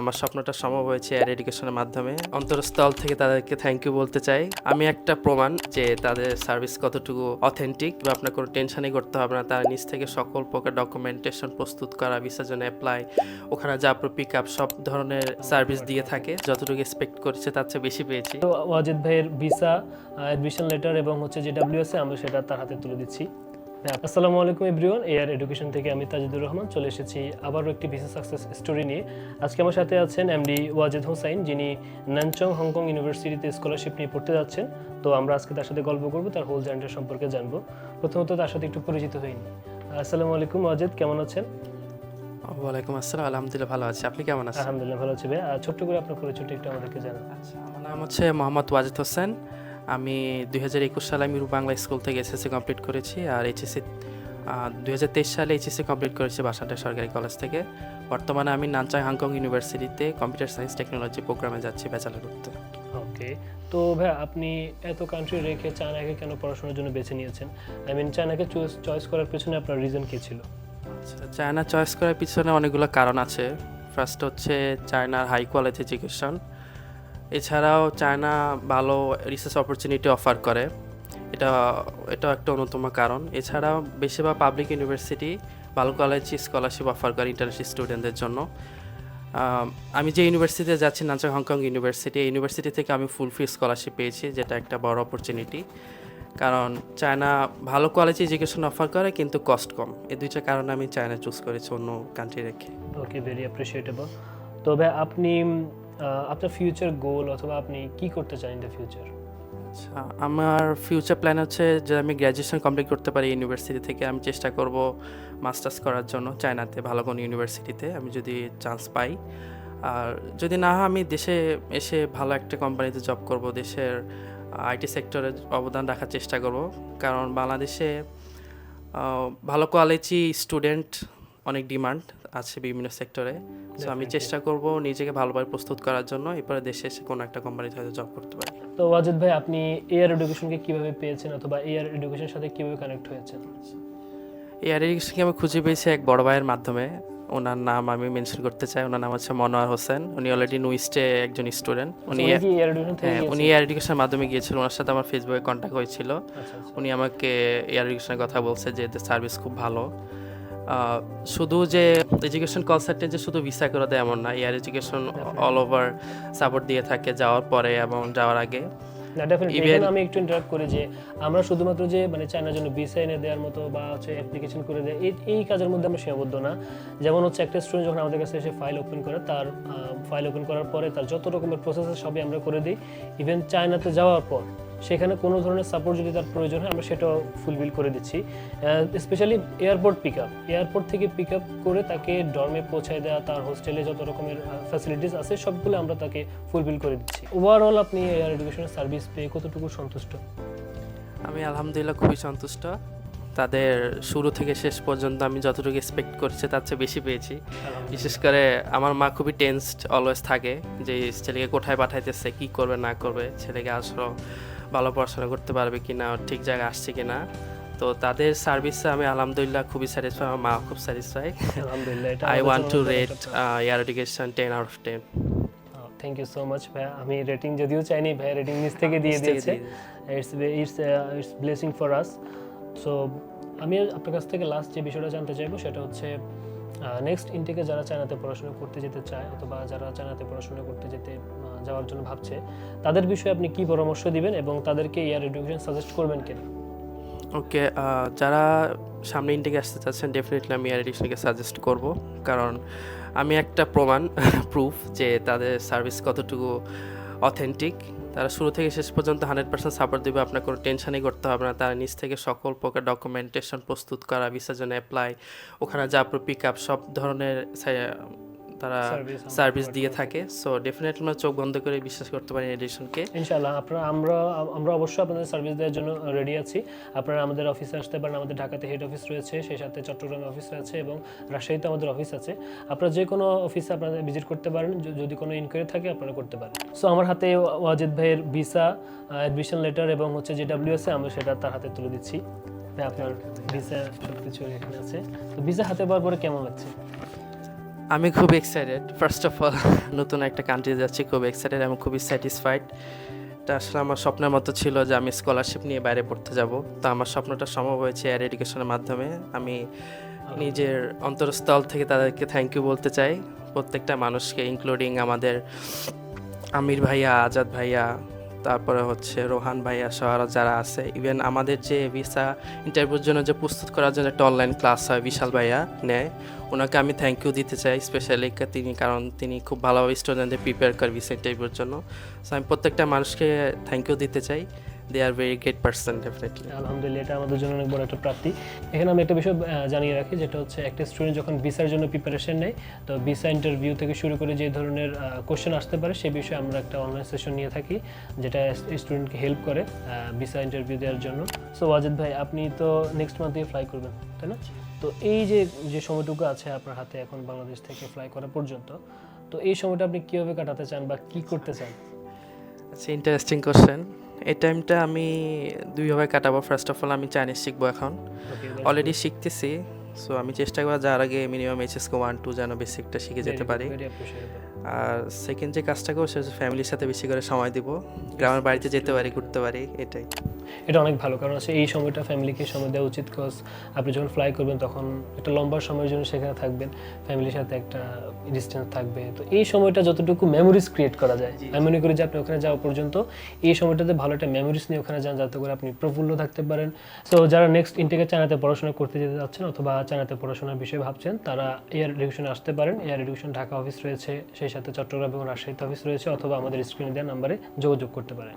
আমার স্বপ্নটা সম্ভব হয়েছে এয়ার এডুকেশনের মাধ্যমে। অন্তরস্থল থেকে তাদেরকে থ্যাংক ইউ বলতে চাই। আমি একটা প্রমাণ যে তাদের সার্ভিস কতটুকু অথেন্টিক বা আপনার কোনো টেনশনই করতে হবে না। তারা নিজ থেকে সকল প্রকার ডকুমেন্টেশন প্রস্তুত করা ভিসার জন্য অ্যাপ্লাই ওখানে যা পিক আপ সব ধরনের সার্ভিস দিয়ে থাকে। যতটুকু এক্সপেক্ট করেছে তার চেয়ে বেশি পেয়েছি। ওয়াজিদ ভাইয়ের ভিসা অ্যাডমিশন লেটার এবং হচ্ছে যে ডাব্লিউএসএ আমরা সেটা তার হাতে তুলে দিচ্ছি। আসসালামু আলাইকুম এভরিওয়ান এয়ার এডুকেশন থেকে আমি তাজিদুর রহমান চলে এসেছি আবারও একটি ভিসা সাকসেস স্টোরি নিয়ে। আজকে আমার সাথে আছেন এমডি ওয়াজেদ হোসাইন যিনি নানচং হংকং ইউনিভার্সিটিতে স্কলারশিপ নিয়ে পড়তে যাচ্ছেন। তো আমরা আজকে তার সাথে গল্প করব তার হোল জার্নিটা সম্পর্কে জানব। প্রথমত তার সাথে একটু পরিচিত হইনি আসসালামু আলাইকুম ওয়াজেদ কেমন আছেন? ওয়ালাইকুম আসসালাম আলহামদুলিল্লাহ ভালো আছি। আপনি কেমন আছেন? আলহামদুলিল্লাহ ভালো আছে ভাই ছোট্ট করে আপনার পরিচয়টা একটু আমাদেরকে জানান। আচ্ছা আমার নাম হচ্ছে মোহাম্মদ ওয়াজেদ হোসেন। আমি দুই হাজার একুশ সালে আমি বাংলা স্কুল থেকে এসএসসি কমপ্লিট করেছি আর এইচএসসি দুই হাজার তেইশ সালে এইচএসসি কমপ্লিট করেছি বাসাটা সরকারি কলেজ থেকে। বর্তমানে আমি নানচাই হংকং ইউনিভার্সিটিতে কম্পিউটার সায়েন্স টেকনোলজি প্রোগ্রামে যাচ্ছি ব্যাচেলার করতে। ওকে তো ভাই আপনি এত কান্ট্রি রেখে চায়নাকে কেন পড়াশোনার জন্য বেছে নিয়েছেন? আই মিন চায়নাকে চয়েস করার পেছনে আপনার রিজন কী ছিল? আচ্ছা চায়না চয়েস করার পিছনে অনেকগুলো কারণ আছে। ফার্স্ট হচ্ছে চায়নার হাই কোয়ালিটি এডুকেশন এছাড়াও চায়না ভালো রিসার্চ অপরচুনিটি অফার করে। এটা এটা একটা অন্যতম কারণ। এছাড়াও বেশিরভাগ পাবলিক ইউনিভার্সিটি ভালো কলেজ স্কলারশিপ অফার করে ইন্টারন্যাশনাল স্টুডেন্টদের জন্য। আমি যে ইউনিভার্সিটিতে যাচ্ছি নাচা হংকং ইউনিভার্সিটি এই ইউনিভার্সিটি থেকে আমি ফুল ফি স্কলারশিপ পেয়েছি, যেটা একটা বড় অপরচুনিটি কারণ চায়না ভালো কোয়ালিটি এডুকেশন অফার করে, কিন্তু কস্ট কম। এই দুইটা কারণে আমি চায়না চুজ করেছি অন্য কান্ট্রি রেখে। ওকে ভেরি অ্যাপ্রিসিয়েটেবল তো ভাই আপনি আপনার ফিউচার গোল অথবা আপনি কি করতে চান ইন দ্য ফিউচার আচ্ছা আমার ফিউচার প্ল্যান হচ্ছে যে আমি গ্র্যাজুয়েশন কমপ্লিট করতে পারি ইউনিভার্সিটি থেকে। আমি চেষ্টা করব মাস্টার্স করার জন্য চায়নাতে ভালো কোনো ইউনিভার্সিটিতে আমি যদি চান্স পাই। আর যদি না হয়, আমি দেশে এসে ভালো একটা কোম্পানিতে জব করব। দেশের আইটি সেক্টরে অবদান রাখার চেষ্টা করব। কারণ বাংলাদেশে ভালো কোয়ালিটি স্টুডেন্ট অনেক ডিমান্ড আছে বিভিন্ন সেক্টরে। সো আমি চেষ্টা করব নিজেকে ভালোভাবে প্রস্তুত করার জন্য। এরপরে দেশে এসে কোনো একটা কোম্পানিতে হয়তো জব করতে পারি। তো ওয়াজিদ ভাই আপনি এয়ার এডুকেশনকে কীভাবে পেয়েছেন অথবা এয়ার এডুকেশনের সাথে কীভাবে কানেক্ট হয়েছেন? এয়ার এডুকেশনকে আমি খুঁজে পেয়েছি এক বড় ভাইয়ের মাধ্যমে। ওনার নাম আমি মেনশন করতে চাই। ওনার নাম হচ্ছে মনোয়ার হোসেন। উনি অলরেডি নুইস্টে একজন স্টুডেন্ট উনি উনি এয়ার হ্যাঁ উনি এয়ার এডুকেশনের মাধ্যমে গিয়েছিল। ওনার সাথে আমার ফেসবুকে কন্ট্যাক্ট হয়েছিল। আচ্ছা আচ্ছা। উনি আমাকে এয়ার এডুকেশনের কথা বলছে যে এদের সার্ভিস খুব ভালো। শুধু যে এডুকেশন সেন্টার যে শুধু ভিসা করে দেয় এমন না Air Education all over support দিয়ে থাকে যাওয়ার পরে এবং যাওয়ার আগে। না ডেফিনেটলি আমি একটু করি যে আমরা শুধুমাত্র যে মানে চায়নার জন্য ভিসা এনে দেওয়ার মতো বা হচ্ছে অ্যাপ্লিকেশন করে দেয় এই এই কাজের মধ্যে আমরা সীমাবদ্ধ না। যেমন হচ্ছে একটা স্টুডেন্ট যখন আমাদের কাছে এসে ফাইল ওপেন করে তার ফাইল ওপেন করার পরে তার যত রকমের প্রসেস সবই আমরা করে দিই। ইভেন চায়নাতে যাওয়ার পর সেখানে কোনো ধরনের সাপোর্ট যদি তার প্রয়োজন হয় আমরা সেটাও ফুলফিল করে দিচ্ছি। Specially airport pick up airport থেকে পিক আপ করে তাকে ডর্মে পৌঁছায় দেওয়া তার হোস্টেলে যত রকমের ফ্যাসিলিটিস আছে সবগুলো আমরা তাকে ফুলফিল করে দিচ্ছি। ওভারঅল আপনি এয়ার এডুকেশনের সার্ভিস পেয়ে কতটুকু সন্তুষ্ট? আমি আলহামদুলিল্লাহ খুবই সন্তুষ্ট। তাদের শুরু থেকে শেষ পর্যন্ত আমি যতটুকু এক্সপেক্ট করেছি তার চেয়ে বেশি পেয়েছি। বিশেষ করে আমার মা খুবই টেন্সড অলওয়েজ থাকে যে ছেলেকে কোথায় পাঠাইতেছে কি করবে না করবে ছেলেকে আসলে ভালো পড়াশোনা করতে পারবে কি না ঠিক জায়গায় আসছে কি না তো তাদের সার্ভিসে আমি আলহামদুলিল্লাহ খুবই স্যাটিসফাই আমার মা খুব স্যাটিসফাই আলহামদুলিল্লাহ I want to rate Air Education ten out of ten thank you so much ভাইয়া। আমি রেটিং যদিও চাইনি ভাইয়া রেটিং নিচ থেকে দিয়ে দিয়েছে। It's it's it's blessing for us so আমি আপনার কাছ থেকে লাস্ট যে বিষয়টা জানতে চাইব সেটা হচ্ছে নেক্সট ইনটেকে যারা চায়নাতে পড়াশোনা করতে যেতে চায় অথবা যারা চায়নাতে পড়াশোনা করতে যেতে যাওয়ার জন্য ভাবছে, তাদের বিষয়ে আপনি কি পরামর্শ দিবেন এবং তাদেরকে ইয়ার এডুকেশন সাজেস্ট করবেন কিনা? ওকে যারা সামনে ইন্টেকে আসতে চাচ্ছেন ডেফিনেটলি আমি এয়ার এডিশনকে সাজেস্ট করব। কারণ আমি একটা প্রমাণ প্রুফ যে তাদের সার্ভিস কতটুকু অথেন্টিক তারা শুরু থেকে শেষ পর্যন্ত হান্ড্রেড পার্সেন্ট সাপোর্ট দেবে, আপনার কোনো টেনশনই করতে হবে না। তারা নিজ থেকে সকল প্রকার ডকুমেন্টেশন প্রস্তুত করা ভিসার জন্য অ্যাপ্লাই ওখানে যা পিক আপ সব ধরনের তারা সার্ভিস দিয়ে থাকে। সো ডেফিনেটলি আমরা চোখ বন্ধ করে বিশ্বাস করতে পারি এডিশনকে। ইনশাআল্লাহ আপনারা আমরা আমরা অবশ্যই আপনাদের সার্ভিস দেওয়ার জন্য রেডি আছি। আপনারা আমাদের অফিসে আসতে পারেন আমাদের ঢাকাতে হেড অফিস রয়েছে সেই সাথে চট্টগ্রামে অফিস রয়েছে এবং রাজশাহীতে আমাদের অফিস আছে। আপনারা যে কোনো অফিসে আপনারা ভিজিট করতে পারেন যদি কোনো ইনকোয়ারি থাকে আপনারা করতে পারেন। সো আমার হাতে ওয়াজিদ ভাইয়ের ভিসা অ্যাডমিশন লেটার এবং হচ্ছে যে ডাব্লিউ ডাব্লিউএসএ আমরা সেটা তার হাতে তুলে দিচ্ছি। আপনার ভিসা সব কিছু এখানে আছে। তো ভিসা হাতে পাওয়ার পরে কেমন লাগছে? আমি খুব এক্সাইটেড ফার্স্ট অফ অল নতুন একটা কান্ট্রি যাচ্ছি, খুব এক্সাইটেড আমি খুবই স্যাটিসফাইড এটা আসলে আমার স্বপ্নের মতো ছিল যে আমি স্কলারশিপ নিয়ে বাইরে পড়তে যাব। তো আমার স্বপ্নটা সম্ভব হয়েছে এয়ার এডুকেশনের মাধ্যমে। আমি নিজের অন্তরস্থল থেকে তাদেরকে থ্যাংক ইউ বলতে চাই। প্রত্যেকটা মানুষকে ইনক্লুডিং আমাদের আমির ভাইয়া, আজাদ ভাইয়া তারপরে হচ্ছে রোহান ভাইয়া সহ যারা আছে ইভেন আমাদের যে ভিসা ইন্টারভিউর জন্য যে প্রস্তুত করার জন্য একটা অনলাইন ক্লাস হয় বিশাল ভাইয়া নেয়, ওনাকে আমি থ্যাংক ইউ দিতে চাই স্পেশালি তিনি, কারণ তিনি খুব ভালোভাবে স্টুডেন্টদের প্রিপেয়ার করে ভিসা ইন্টারভিউর জন্য। সো আমি প্রত্যেকটা মানুষকে থ্যাংক ইউ দিতে চাই। They are very great person definitely আলহামদুলিল্লাহ এটা আমাদের জন্য অনেক বড় একটা প্রাপ্তি। এখানে আমি একটা বিষয় জানিয়ে রাখি যেটা হচ্ছে একটা স্টুডেন্ট যখন ভিসার জন্য প্রিপারেশন নেয় তো ভিসা ইন্টারভিউ থেকে শুরু করে যে ধরনের কোশ্চেন আসতে পারে সেই বিষয়ে আমরা একটা অনলাইন সেশন নিয়ে থাকি যেটা স্টুডেন্টকে হেল্প করে ভিসা ইন্টারভিউ দেওয়ার জন্য। সো ওয়াজেদ ভাই আপনি তো নেক্সট মান্থে ফ্লাই করবেন তাই না? তো এই যে যে সময়টুকু আছে আপনার হাতে এখন বাংলাদেশ থেকে ফ্লাই করা পর্যন্ত তো এই সময়টা আপনি কীভাবে কাটাতে চান বা কী করতে চান? আচ্ছা ইন্টারেস্টিং কোশ্চেন এই টাইমটা আমি দুইভাবে কাটাবো। ফার্স্ট অফ অল আমি চাইনিজ শিখব এখন। অলরেডি শিখতেছি। সো আমি চেষ্টা করব যার আগে মিনিমাম এইচএসকে ওয়ান টু যেন বেসিকটা শিখে যেতে পারি। আর সেকেন্ড যে কাজটা করব সে ফ্যামিলির সাথে বেশি করে সময় দিব। গ্রামের বাড়িতে যেতে পারি ঘুরতে পারি এটাই। এটা অনেক ভালো কারণ হচ্ছে এই সময়টা ফ্যামিলিকে সময় দেওয়া উচিত কজ আপনি যখন ফ্লাই করবেন তখন একটা লম্বা সময়ের জন্য সেখানে থাকবেন ফ্যামিলির সাথে একটা ডিস্টেন্স থাকবে। তো এই সময়টা যতটুকু মেমোরিজ ক্রিয়েট করা যায় আমি মনে করি যে আপনি ওখানে যাওয়া পর্যন্ত এই সময়টাতে ভালো একটা মেমোরিজ নিয়ে ওখানে যান যাতে করে আপনি প্রফুল্ল থাকতে পারেন। তো যারা নেক্সট ইন্টেকে চায়নাতে পড়াশোনা করতে যেতে যাচ্ছেন অথবা চায়নাতে পড়াশোনার বিষয়ে ভাবছেন তারা এয়ার এডুকেশনে আসতে পারেন। এয়ার এডুকেশন ঢাকা অফিস রয়েছে সেই সাথে চট্টগ্রাম এবং রাজশাহীতে অফিস রয়েছে অথবা আমাদের স্ক্রিনে দেওয়া নাম্বারে যোগাযোগ করতে পারেন।